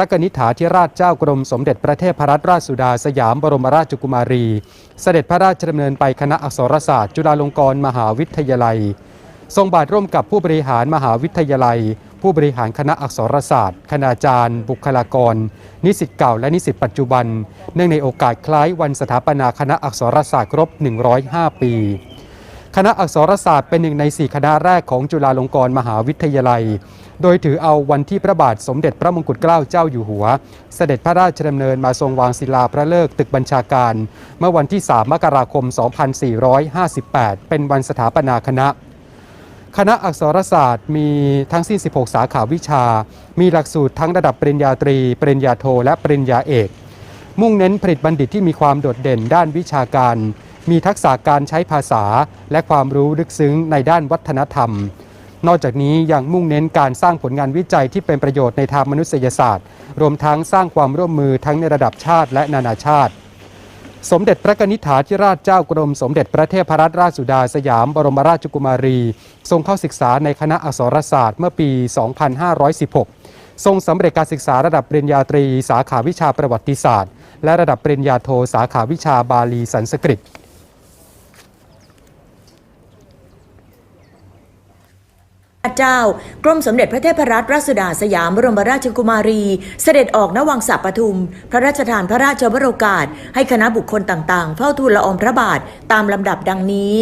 ระกนิษฐาธิราชเจ้ากรมสมเด็จพระเทพรัตนราชสุดาสยามบรมราชกุมารี เสด็จพระราชดำเนินไปคณะอักษรศาสตร์ จุฬาลงกรณ์มหาวิทยาลัย ทรงบาทร่วมกับผู้บริหารมหาวิทยาลัย ผู้บริหารคณะอักษรศาสตร์ คณาจารย์ บุคลากร นิสิตเก่าและนิสิตปัจจุบัน เนื่องในโอกาสคล้ายวันสถาปนาคณะอักษรศาสตร์ครบ 105 ปี คณะอักษรศาสตร์เป็นหนึ่งใน 4 คณะแรกของจุฬาลงกรณ์มหาวิทยาลัย โดยถือเอาวันที่พระบาทสมเด็จพระมงกุฎเกล้าเจ้าอยู่หัว เสด็จพระราชดำเนินมาทรงวางศิลาพระเลิกตึกบัญชาการ เมื่อวันที่ 3 มกราคม 2458 เป็นวันสถาปนาคณะ คณะอักษรศาสตร์มีทั้งสิ้น 16 สาขาวิชา มีหลักสูตรทั้งระดับปริญญาตรี ปริญญาโท และปริญญาเอก มุ่งเน้นผลิตบัณฑิตที่มีความโดดเด่นด้านวิชาการ มีทักษะการใช้ภาษา และความรู้ลึกซึ้งในด้านวัฒนธรรม นอกจากนี้ยังมุ่งเน้นการสร้างผลงานวิจัยที่เป็นประโยชน์ในทางมนุษยศาสตร์ รวมทั้งสร้างความร่วมมือทั้งในระดับชาติและนานาชาติ สมเด็จพระกนิษฐาธิราชเจ้ากรม สมเด็จพระเทพรัตนราชสุดาสยามบรมราชกุมารี ทรงเข้าศึกษาในคณะอักษรศาสตร์เมื่อปี 2516ทรงสำเร็จการศึกษาระดับปริญญาตรี สาขาวิชาประวัติศาสตร์ และระดับปริญญาโทสาขาวิชาบาลีสันสกฤต พระ เจ้ากรมสมเด็จพระเทพรัตนราชสุดาสยามบรมราชกุมารี เสด็จออกณวังสะปทุม พระราชทานพระราชวโรกาส ให้คณะบุคคลต่างๆ เฝ้าทูลละอองพระบาทตามลำดับดังนี้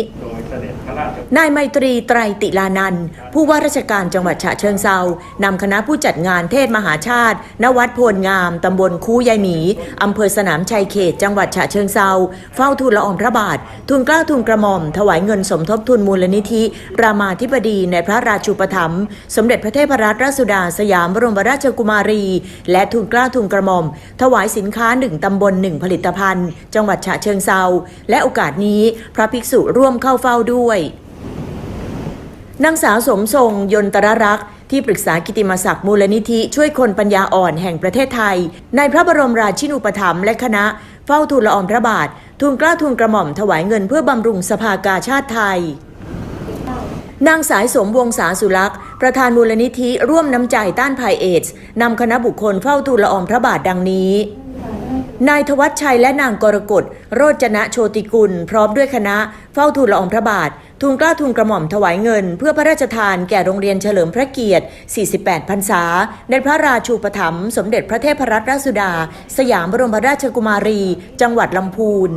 นายไมตรีไตรติลานันท์ผู้ว่าราชการจังหวัดฉะเชิงเซานำคณะผู้จัดงานเทศมหาชาติ ณ วัดโพลงาม ตำบลคูยายหมี อำเภอสนามชัยเขต จังหวัดฉะเชิงเซาเฝ้าทูลละอองพระบาททูลกล้าทูลกระหม่อม ถวายเงินสมทบทุนมูลนิธิ รามาธิบดีในพระราชูปถัมภ์สมเด็จพระเทพรัตนราชสุดาสยามบรมราชกุมารี และทูลกล้าทูลกระหม่อม ถวายสินค้าหนึ่งตำบลหนึ่งผลิตภัณฑ์ จังหวัดฉะเชิงเซาและโอกาสนี้พระภิกษุร่วมเข้าเฝ้าด้วย นางสาวสมทรงยนตรรักษ์ที่ปรึกษากิติมศักดิ์มูลนิธิ ช่วยคนปัญญาอ่อนแห่งประเทศไทย ในพระบรมราชินูปถัมภ์และคณะ เฝ้าทูลละอองพระบาท ทูลกล้าทูลกระหม่อมถวายเงินเพื่อบำรุงสภากาชาติไทย นางสายสมวงศาสุลักษ์ประธานมูลนิธิร่วมน้ำใจต้านภัยเอดส์นำคณะบุคคลเฝ้าทูลละอองพระบาทดังนี้นายทวัชชัยและนางกรกฎโรจนะโชติกุล พร้อมด้วยคณะเฝ้าทูลละอองพระบาท ทูลกล้าทูลกระหม่อมถวายเงิน เพื่อพระราชทานแก่โรงเรียนเฉลิมพระเกียรติ 48 พรรษา ในพระราชูปถัมภ์สมเด็จพระเทพรัตนราชสุดา สยามบรมราชกุมารี จังหวัดลำพูน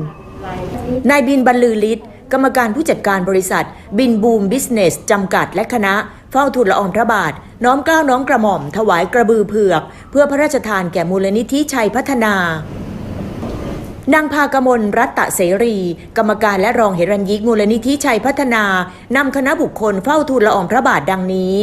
นายบินบรรลือฤทธิ์กรรมการผู้จัดการบริษัท บินบูมบิสเนสจำกัดและคณะ เฝ้าทูลละอองพระบาท น้อมเกล้าน้อมกระหม่อม ถวายกระบือเผือก เพื่อพระราชทานแก่มูลนิธิชัยพัฒนา นางพากมลรัตตะเสรี กรรมการและรองเฮรัญยิกมูลนิธิชัยพัฒนานำคณะบุคคลเฝ้าทูลละอองพระบาทดังนี้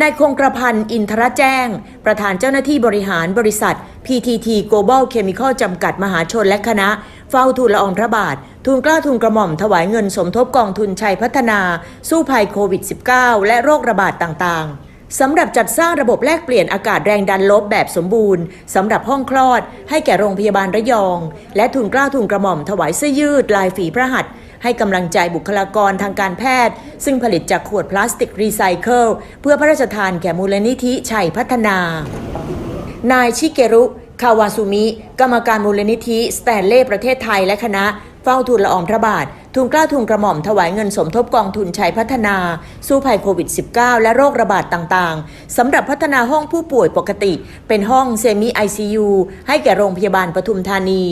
นายคงกระพันธ์อินทรแจ้ง ประธานเจ้าหน้าที่บริหารบริษัท PTT Global Chemical จำกัดมหาชนและคณะ เฝ้าทูลละอองพระบาท ทูลกล้าทูลกระหม่อมถวายเงินสมทบกองทุนชัยพัฒนา สู้ภัยโควิด -19 และโรคระบาดต่างๆ สำหรับจัดสร้างระบบแลกเปลี่ยนอากาศแรงดันลบแบบสมบูรณ์สำหรับห้องคลอด ให้แก่โรงพยาบาลระยอง และทุนกล้าทุนกระหม่อมถวายเสื้อยืดลายฝีพระหัตถ์ให้กำลังใจบุคลากรทางการแพทย์ ซึ่งผลิตจากขวดพลาสติกรีไซเคิลเพื่อพระราชทานแก่มูลนิธิชัยพัฒนา นายชิเกรุคาวาซุมิ กรรมการมูลนิธิสแตนเล่ประเทศไทยและคณะเฝ้าทูลละอองพระบาท ทูลเกล้าทูลกระหม่อมถวายเงินสมทบกองทุนชัยพัฒนา สู้ภัยโควิด -19 และโรคระบาดต่างๆ สำหรับพัฒนาห้องผู้ป่วยปกติ เป็นห้องเซมิไอซียูให้แก่โรงพยาบาลปทุมธานี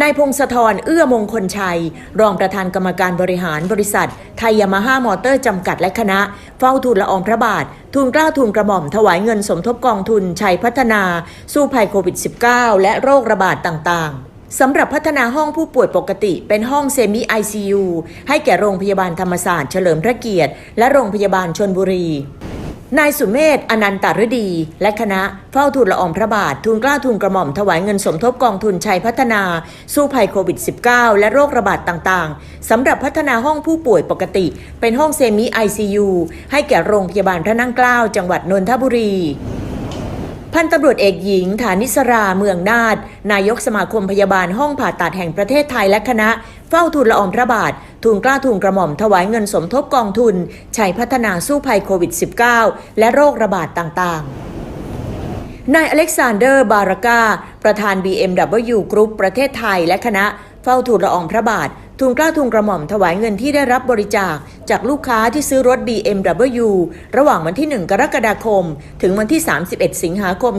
นายพงศธรเอื้อมงคลชัย รองประธานกรรมการบริหารบริษัท ไทยยามาฮ่ามอเตอร์จำกัดและคณะ เฝ้าทูลละอองพระบาท ทูลเกล้าทูลกระหม่อมถวายเงินสมทบกองทุนชัยพัฒนา สู้ภัยโควิด -19 และโรคระบาดต่างๆ สำหรับพัฒนาห้องผู้ป่วยปกติ เป็นห้องเซมิไอซียูให้แก่โรงพยาบาลธรรมศาสตร์เฉลิมพระเกียรติ และโรงพยาบาลชนบุรี นายสุเมธอนันตฤดี และคณะเฝ้าทูลละอองพระบาท ทูลกล้าทูลกระหม่อมถวายเงินสมทบกองทุนชัยพัฒนา สู้ภัยโควิด -19 และโรคระบาดต่างๆ สำหรับพัฒนาห้องผู้ป่วยปกติ เป็นห้องเซมิไอซียูให้แก่โรงพยาบาลพระนั่งเกล้าจังหวัดนนทบุรี พันตำรวจเอกหญิง ฐานิสราเมืองนาฏนายกสมาคมพยาบาลห้องผ่าตัดแห่งประเทศไทยและคณะ เฝ้าทูลละอองพระบาททูลเกล้าทูลกระหม่อมถวายเงินสมทบกองทุนชัยพัฒนาสู้ภัยโควิด -19 และโรคระบาดต่างๆนายอเล็กซานเดอร์ บาราก้าประธาน BMW Group ประเทศไทยและคณะเฝ้าทูลละอองพระบาท ทูลกล้าทูลกระหม่อมถวายเงินที่ได้รับบริจาค จากลูกค้าที่ซื้อรถ BMW ระหว่างวันที่ 1 กรกฎาคม ถึงวันที่ 31 สิงหาคม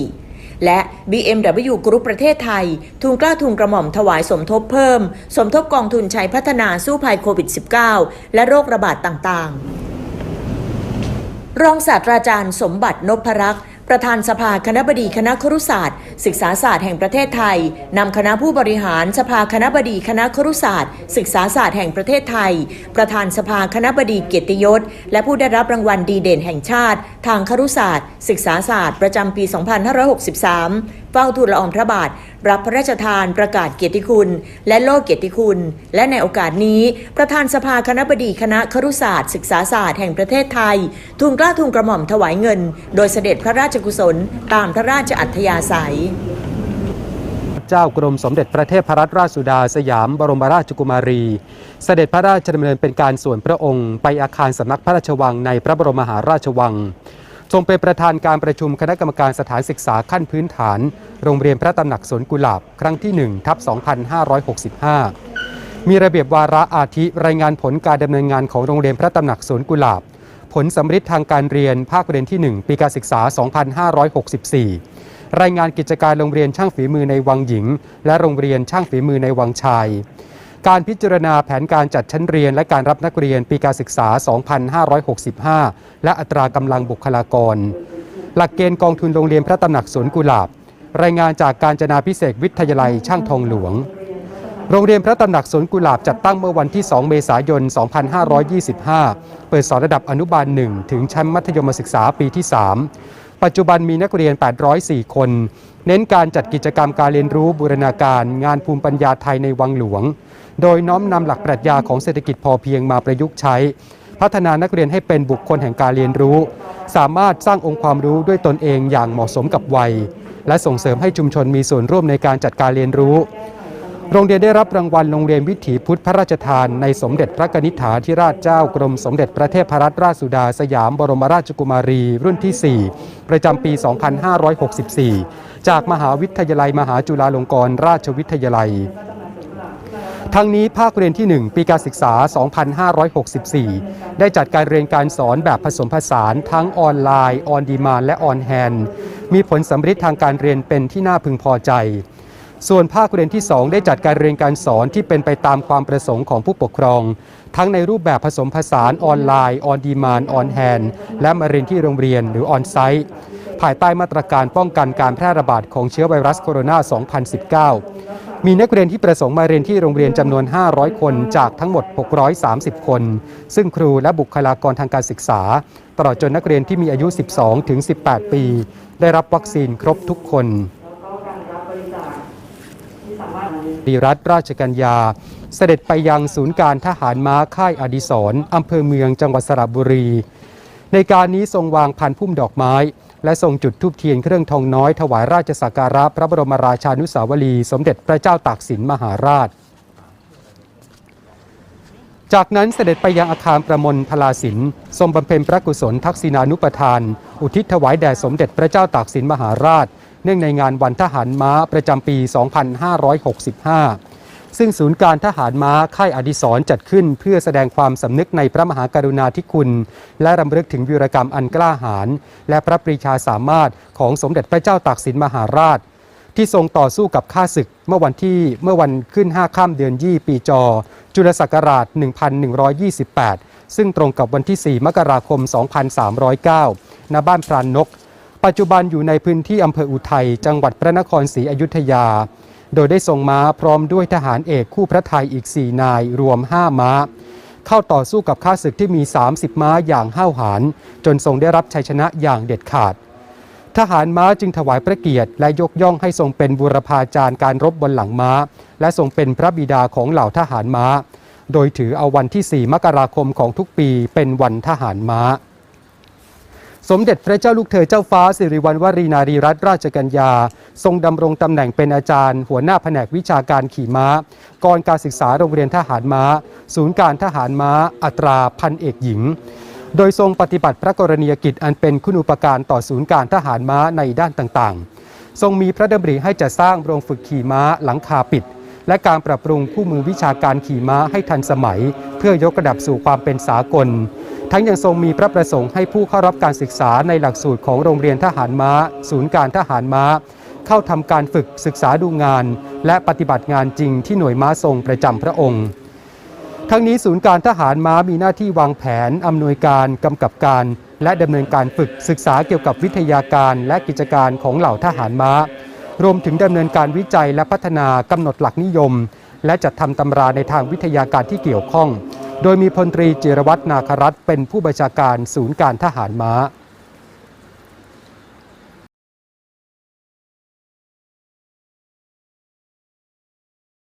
2564 และ BMW Group ประเทศไทยทูลเกล้าทูลกระหม่อมถวายสมทบเพิ่ม สมทบกองทุนชัยพัฒนาสู้ภัยโควิด -19 และโรคระบาดต่างๆ รองศาสตราจารย์สมบัตินพรักษ์ ประธานสภาคณะบดีคณะครุศาสตร์ ศึกษาศาสตร์แห่งประเทศไทยนำคณะผู้บริหารสภาคณะบดีคณะครุศาสตร์ ศึกษาศาสตร์แห่งประเทศไทย ประธานสภาคณะบดีเกียรติยศ และผู้ได้รับรางวัลดีเด่นแห่งชาติ ทางครุศาสตร์ ศึกษาศาสตร์ประจำปี 2563เฝ้าทูลละอองพระบาท รับพระราชทานประกาศเกียรติคุณ และโล่เกียรติคุณ และในโอกาสนี้ ประธานสภาคณะบดีคณะครุศาสตร์ ศึกษาศาสตร์แห่งประเทศไทย ทูลกล้าทูลกระหม่อมถวายเงิน โดยเสด็จพระราชกุศล ตามพระราชอัธยาศัย เจ้ากรมสมเด็จพระเทพรัตนราชสุดาสยามบรมราชกุมารี เสด็จพระราชดำเนินเป็นการส่วนพระองค์ ไปอาคารสำนักพระราชวังในพระบรมมหาราชวัง ทรงเป็นประธานการประชุมคณะกรรมการสถานศึกษาขั้นพื้นฐาน โรงเรียนพระตำหนักสวนกุหลาบ ครั้งที่ 1 ทับ 2565 มีระเบียบวาระอาทิรายงานผลการดำเนินงานของโรงเรียนพระตำหนักสวนกุหลาบ ผลสำริดทางการเรียนภาคเรียนที่ 1 ปีการศึกษา 2564 รายงานกิจการโรงเรียนช่างฝีมือในวังหญิง และโรงเรียนช่างฝีมือในวังชาย การพิจารณาแผนการจัดชั้นเรียนและการรับนักเรียนปีการศึกษา 2565 และอัตรากำลังบุคลากร หลักเกณฑ์กองทุนโรงเรียนพระตำหนักสวนกุหลาบ รายงานจากการจนาพิเศษวิทยาลัยช่างทองหลวง โรงเรียนพระตำหนักสวนกุหลาบจัดตั้งเมื่อวันที่ 2 เมษายน 2525 เปิดสอนระดับอนุบาล 1 ถึงชั้นมัธยมศึกษาปีที่ 3 ปัจจุบันมีนักเรียน 804 คน เน้นการจัดกิจกรรมการเรียนรู้บูรณาการงานภูมิปัญญาไทยในวังหลวง โดยน้อมนำหลักปรัชญาของเศรษฐกิจพอเพียงมาประยุกต์ใช้ พัฒนานักเรียนให้เป็นบุคคลแห่งการเรียนรู้ สามารถสร้างองค์ความรู้ด้วยตนเองอย่างเหมาะสมกับวัย และส่งเสริมให้ชุมชนมีส่วนร่วมในการจัดการเรียนรู้ โรงเรียนได้รับรางวัลโรงเรียนวิถีพุทธพระราชทาน ในสมเด็จพระกนิษฐาธิราชเจ้ากรมสมเด็จพระเทพรัตนราชสุดาสยามบรมราชกุมารี รุ่นที่ 4 ประจำปี 2564 จากมหาวิทยาลัย มหาจุฬาลงกรณราชวิทยาลัย ทั้งนี้ภาคเรียนที่ 1 ปีการศึกษา 2564 ได้จัดการเรียนการสอนแบบผสมผสานทั้งออนไลน์ ออนดีมานและออนแฮนด์มีผลสำฤทธิ์ทางการเรียนเป็นที่น่าพึงพอใจส่วนภาคเรียนที่ 2 ได้จัดการเรียนการสอนที่เป็นไปตามความประสงค์ของผู้ปกครอง ทั้งในรูปแบบผสมผสานออนไลน์ ออนดีมานออนแฮนด์และมาเรียนที่โรงเรียนหรือออนไซต์ ภายใต้มาตรการป้องกันการแพร่ระบาดของเชื้อไวรัสโคโรนา 2019 มีนักเรียนที่ประสงค์มาเรียนที่โรงเรียนจำนวน 500 คนจากทั้งหมด 630 คน ซึ่งครูและบุคลากรทางการศึกษา ตลอดจนนักเรียนที่มีอายุ 12 ถึง 18 ปี ได้รับวัคซีนครบทุกคนดีรัฐราชกัญญา เสด็จไปยังศูนย์การทหารม้าค่ายอดิศรอำเภอเมืองจังหวัดสระบุรี ในการนี้ทรงวางพันพุ่มดอกไม้ และทรงจุดธูปเทียนเครื่องทองน้อยถวายราชสักการะพระบรมราชานุสาวรีย์สมเด็จพระเจ้าตากสินมหาราช จากนั้นเสด็จไปยังอาคารประมลพลาสินทรงบำเพ็ญพระกุศลทักษิณานุปทาน อุทิศถวายแด่สมเด็จพระเจ้าตากสินมหาราช เนื่องในงานวันทหารม้าประจำปี 2565 ซึ่งศูนย์การทหารม้าค่ายอดิศรจัดขึ้น เพื่อแสดงความสำนึกในพระมหากรุณาธิคุณ และรำลึกถึงวีรกรรมอันกล้าหาญและพระปรีชาสามารถของสมเด็จพระเจ้าตากสินมหาราช ที่ทรงต่อสู้กับข้าศึกเมื่อวันที่เมื่อวันขึ้น 5 ข้ามเดือนยี่ปีจอ จุลศักราช 1128 ซึ่งตรงกับวันที่ 4 มกราคม 2309 ณ บ้านพรานนก ปัจจุบันอยู่ในพื้นที่อำเภออุทัย จังหวัดพระนครศรีอยุธยา โดยได้ส่งม้าพร้อมด้วยทหารเอกคู่พระไทยอีก 4 นายรวม 5 ม้า เข้าต่อสู้กับข้าศึกที่มี 30 ม้าอย่างห้าวหาญจนทรงได้รับชัยชนะอย่างเด็ดขาด ทหารม้าจึงถวายพระเกียรติและยกย่องให้ทรงเป็นบุรพาจารย์การรบบนหลังม้า และทรงเป็นพระบิดาของเหล่าทหารม้า โดยถือเอาวันที่ 4 มกราคมของทุกปีเป็นวันทหารม้า สมเด็จพระเจ้าลูกเธอเจ้าฟ้าสิริวัณวรีนารีรัตนราชกัญญา ทรงดำรงตำแหน่งเป็นอาจารย์ หัวหน้าแผนกวิชาการขี่ม้ากองการศึกษาโรงเรียนทหารม้า ศูนย์การทหารม้า อัตราพันเอกหญิง โดยทรงปฏิบัติพระกรณียกิจอันเป็นคุณูปการต่อศูนย์การทหารม้าในด้านต่างๆ ทรงมีพระดำริให้จะสร้างโรงฝึกขี่ม้าหลังคาปิด และการปรับปรุงคู่มือวิชาการขี่ม้าให้ทันสมัย เพื่อยกระดับสู่ความเป็นสากล ทั้งยังทรงมีพระประสงค์ให้ผู้เข้ารับการศึกษาในหลักสูตรของโรงเรียนทหารม้า ศูนย์การทหารม้า เข้าทำการฝึกศึกษาดูงาน และปฏิบัติงานจริงที่หน่วยม้าทรงประจำพระองค์ทั้งนี้ศูนย์การทหารม้ามีหน้าที่วางแผน อำนวยการ กำกับการ และดำเนินการฝึกศึกษาเกี่ยวกับวิทยาการและกิจการของเหล่าทหารม้า รวมถึงดำเนินการวิจัยและพัฒนากำหนดหลักนิยม และจัดทำตำราในทางวิทยาการที่เกี่ยวข้อง โดยมีพลตรีจิรวัตรนาครัตน์เป็นผู้บัญชาการศูนย์การทหารม้า